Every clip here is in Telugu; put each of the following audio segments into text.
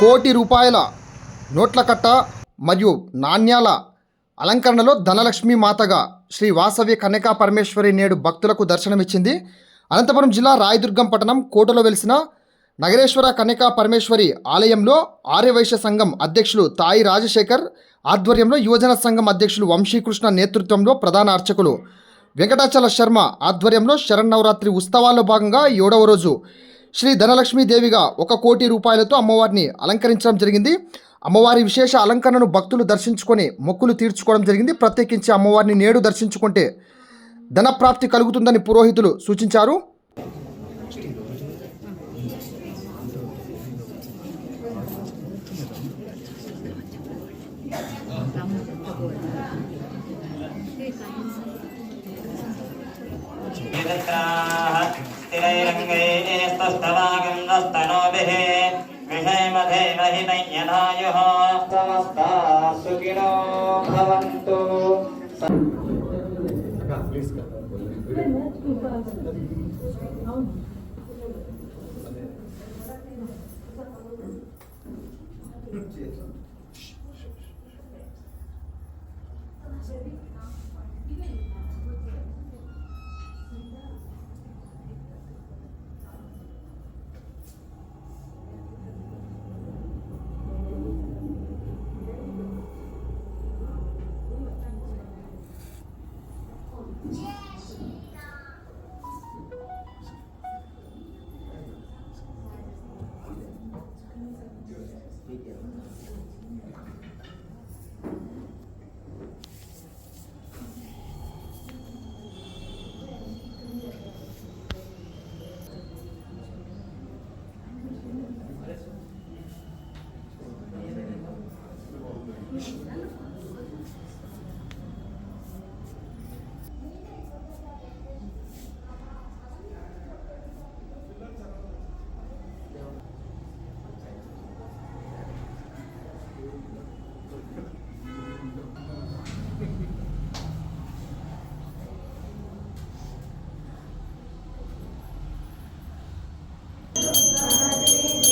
కోటి రూపాయల నోట్ల కట్ట మరియు నాణ్యాల అలంకరణలో ధనలక్ష్మి మాతగా శ్రీ వాసవి కన్యకా పరమేశ్వరి నేడు భక్తులకు దర్శనమిచ్చింది. అనంతపురం జిల్లా రాయదుర్గం పట్టణం కోటలో వెలిసిన నగరేశ్వర కన్యకా పరమేశ్వరి ఆలయంలో ఆర్యవైశ్య సంఘం అధ్యక్షులు తాయి రాజశేఖర్ ఆధ్వర్యంలో యువజన సంఘం అధ్యక్షులు వంశీకృష్ణ నేతృత్వంలో ప్రధాన అర్చకులు వెంకటాచల శర్మ ఆధ్వర్యంలో శరన్నవరాత్రి ఉత్సవాల్లో భాగంగా ఏడవ రోజు శ్రీ ధనలక్ష్మీదేవిగా ఒక కోటి రూపాయలతో అమ్మవారిని అలంకరించడం జరిగింది. అమ్మవారి విశేష అలంకరణను భక్తులు దర్శించుకొని మొక్కులు తీర్చుకోవడం జరిగింది. ప్రత్యేకించి అమ్మవారిని నేడు దర్శించుకుంటే ధనప్రాప్తి కలుగుతుందని పురోహితులు సూచించారు. स्थिरैरङ्गैस्तस्तवागन्धस्तनोभिः विषयमधेमहि नय्यनायुः समस्ता सुखिनो भवन्तु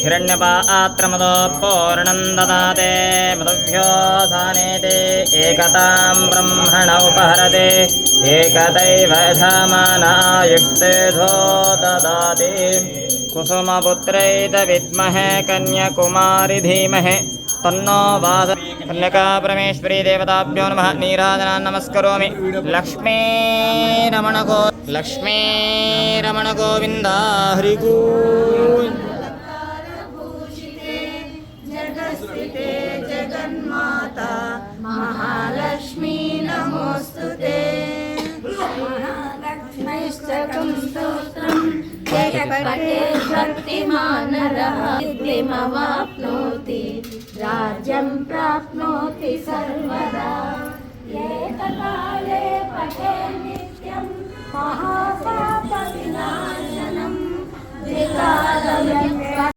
हिरण्यपात्रमदो पूर्णं ददाते मधुभ्योऽसानेते एकतां ब्रह्मण उपहरते, एकदैव धमानायुक्तेधो ददाति कुसुमपुत्रैत विद्महे कन्याकुमारि धीमहि, तन्नो वास कन्यका परमेश्वरी देवताभ्यो नमः। नीराजनान् नमस्करोमि। शतकं स्तोत्रं। यः पठे राज्यं प्राप्नोति सर्वदा। पठे नित्यं। महा